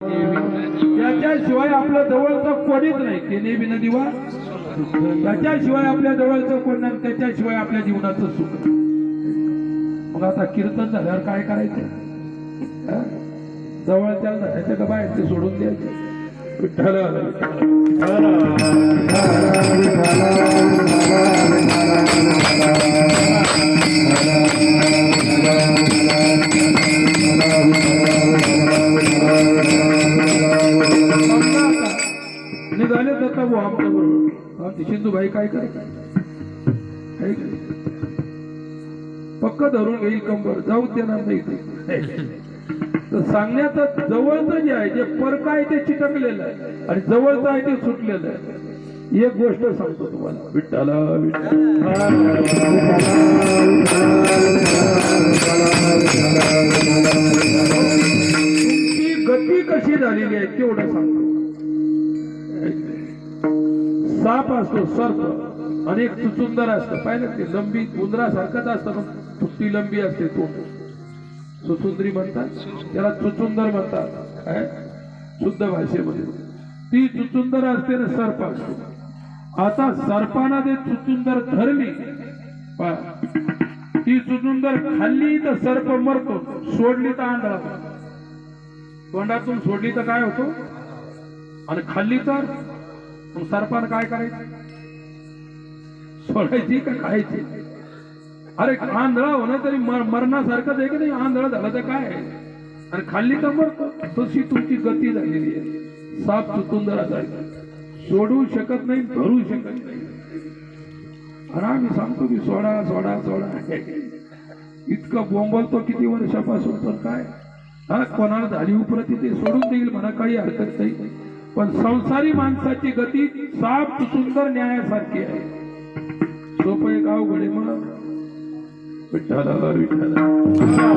त्याच्याशिवाय आपल्या जवळचं कोणीच नाही ते नेहमी न दिवा त्याच्याशिवाय आपल्या जवळचं कोण नाही त्याच्याशिवाय आपल्या जीवनाचं सुख मग आता कीर्तन झाल्यावर काय करायचं जवळच्या झाल्याच्या का बाहेर ते सोडून द्यायचं विठ्ठल का दत्ता भाऊ आमच्या बरोबर? आमची सिंधुबाई काय काय काय पक्क धरून घेईल कंबर जाऊ देणार नाही तर सांगण्याचं जवळचं जे आहे जे परक आहे ते चिटकलेलं आहे. आणि जवळचं आहे ते सुटलेलं आहे. एक गोष्ट सांगतो तुम्हाला. विठ्ठला. तुमची गती कशी झालेली आहे तेवढं सांगतो. साप असतो सर्प. अनेक एक असतं. पाहिलं ते लंबी उंदरासारखंच असतं पण फुट्टी लंबी असते तो चुचुंदरी म्हणतात. त्याला चुचुंदर म्हणतात. काय? शुद्ध भाषेमध्ये. ती चुचुंदर असते ना सर्प असतो. आता सर्पाना ते चुचुंदर धरली. ती चुचुंदर खाल्ली तर सर्प मरतो. सोडली तर आंधळा तोंडातून सोडली तर काय होतो? आणि खाल्ली तर मग सरपान काय करायचं? सोडायची का खायची? अरे आंधळा होणं तरी मर- मरणासारखंच आहे की नाही? आंधळा झालं तर काय? आणि खाल्ली तर मरतो. तशी तुमची गती झालेली आहे. साप चुतुंदरा जायचं सोडू शकत नाही धरू शकत नाही. आणि आम्ही सांगतो की सोडा सोडा सोडा. इतकं बोंबलतो किती वर्षापासून तर काय? हा कोणाला झाली उपरती ते सोडून देईल म्हणा काही हरकत नाही. पण संसारी माणसाची गती साप सुंदर न्यायासारखी आहे. सोपं गाव घडे म्हणा विठ्ठला विठ्ठला.